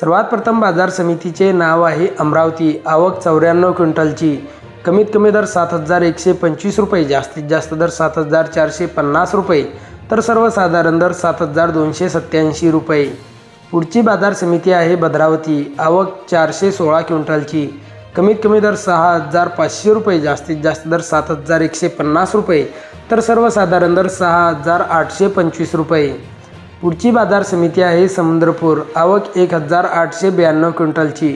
सर्वात प्रथम बाजार समितीचे नाव आहे अमरावती. आवक चौऱ्याण्णव क्विंटलची. कमीत कमी दर सात हजार एकशे पंचवीस रुपये जास्तीत जास्त दर सात हजार चारशे पन्नास रुपये तर सर्वसाधारण दर सात हजार दोनशे सत्त्याऐंशी रुपये. पुढची बाजार समिती आहे भद्रावती. आवक चारशे सोळा क्विंटलची. कमीत कमी दर सहा हजार पाचशे रुपये जास्तीत जास्त दर सात हजार एकशे पन्नास रुपये तर सर्वसाधारण दर सहा हजार आठशे पंचवीस रुपये. पुढची बाजार समिती आहे समुद्रपूर. आवक एक हजार आठशे ब्याण्णव क्विंटलची.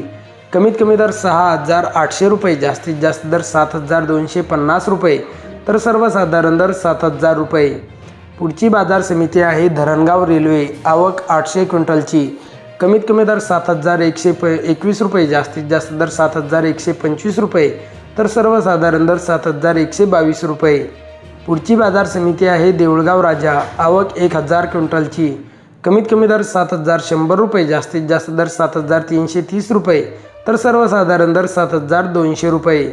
कमीत कमी दर सहा हजार आठशे रुपये जास्तीत जास्त दर सात हजार दोनशे पन्नास रुपये तर सर्वसाधारण दर सात हजार रुपये. पुढची बाजार समिती आहे धरणगाव रेल्वे. आवक आठशे क्विंटलची. कमीत कमी दर सात हजार एकशे प एकवीस रुपये जास्तीत जास्त दर सात हजार एकशे पंचवीस रुपये तर सर्वसाधारण दर सात हजार एकशे बावीस रुपये. पुढची बाजार समिती आहे देऊळगाव राजा. आवक एक हजार क्विंटलची. कमीत कमी दर सात हजार शंभर रुपये जास्तीत जास्त दर सात हजार तीनशे तीस रुपये तर सर्वसाधारण दर सात हजार दोनशे रुपये.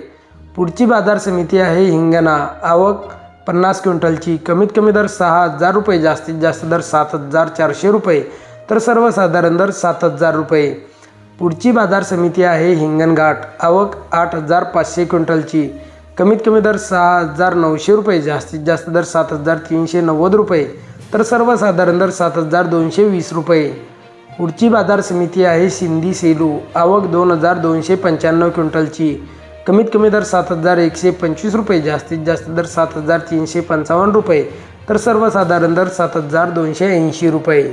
पुढची बाजार समिती आहे हिंगणा. आवक पन्नास क्विंटलची. कमीत कमी दर सहा हजार रुपये जास्तीत जास्त दर सात हजार चारशे रुपये तर सर्वसाधारण दर सात हजार रुपये. पुढची बाजार समिती आहे हिंगणघाट. आवक आठ हजार पाचशे क्विंटलची. कमीत कमी दर सहा हजार नऊशे रुपये जास्तीत जास्त दर सात हजार तीनशे नव्वद रुपये तर सर्वसाधारण दर सात हजार दोनशे वीस रुपये. पुढची बाजार समिती आहे सिंधी सेलू आवक दोन हजार दोनशे पंच्याण्णव क्विंटलची. कमीत कमी दर सात हजार एकशे पंचवीस रुपये जास्तीत जास्त दर सात हजार तीनशे पंचावन्न रुपये तर सर्वसाधारण दर सात हजार दोनशे ऐंशी रुपये.